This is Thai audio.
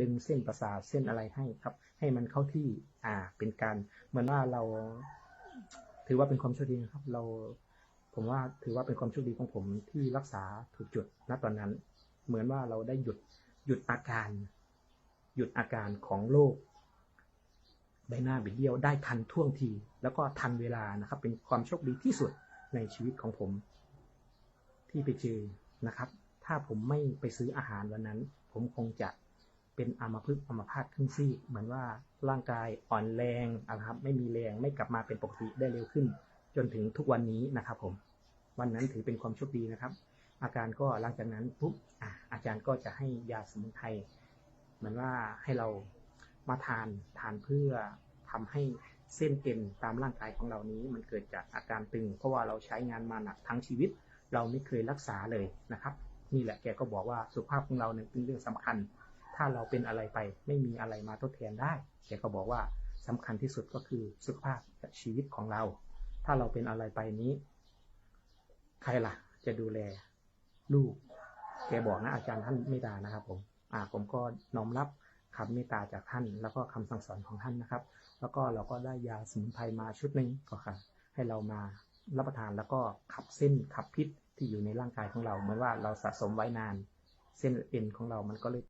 ดึงเส้นประสาทเส้นอะไรให้ครับ ให้มันเข้าที่อ่าเป็นการเหมือนว่าเรา ถือว่าเป็นความโชคดีนะครับ เรา ผมว่าถือว่าเป็นความโชคดีของผมที่รักษาถูกจุดณตอนนั้น เหมือนว่าเราได้หยุดหยุดอาการ หยุดอาการของโรคใบหน้าบิดเบี้ยวได้ทันท่วงที แล้วก็ทันเวลานะครับ เป็นความโชคดีที่สุดในชีวิตของผม ที่ไปเจอนะครับ ถ้าผมไม่ไปซื้ออาหารวันนั้น ผมคงจะ เป็นอัมพฤกษ์อัมพาตครึ่งซีกเหมือนว่าร่างกายอ่อนแรงนะครับ ไม่มีแรงไม่กลับมาเป็นปกติได้เร็วขึ้น จนถึงทุกวันนี้นะครับ ผม วันนั้นถือเป็นความโชคดีนะครับ อาการก็หลังจากนั้นปุ๊บออาจารย์ก็จะให้ยาสมุนไพรเหมือนว่าให้เรามาทานทานเพื่อทำให้เส้นเอ็นตามร่างกายของเรานี้ มันเกิดจากอาการตึง เพราะว่าเราใช้งานมาหนักทั้งชีวิต เราไม่เคยรักษาเลยนะครับ นี่แหละแกก็บอกว่าสุขภาพของเราเนี่ยเป็นเรื่องสำคัญ ถ้าเราเป็นอะไรไปไม่มีอะไรมาทดแทนได้แกก็บอกว่าสำคัญที่สุดก็คือสุขภาพและชีวิตของเรา ถ้าเราเป็นอะไรไปนี้ ใครล่ะ จะดูแลลูก แกบอกนะอาจารย์ท่านเมตตานะครับผม อ่า ผมก็น้อมรับคำเมตตาจากท่าน แล้วก็คำสั่งสอนของท่านนะครับ แล้วก็เราก็ได้ยาสมุนไพรมาชุดหนึ่งก็ค่ะ ให้เรามารับประทานแล้วก็ขับเส้นขับพิษที่อยู่ในร่างกายของเรา เหมือนว่าเราสะสมไว้นาน เส้นเอ็นของเรามันก็เลย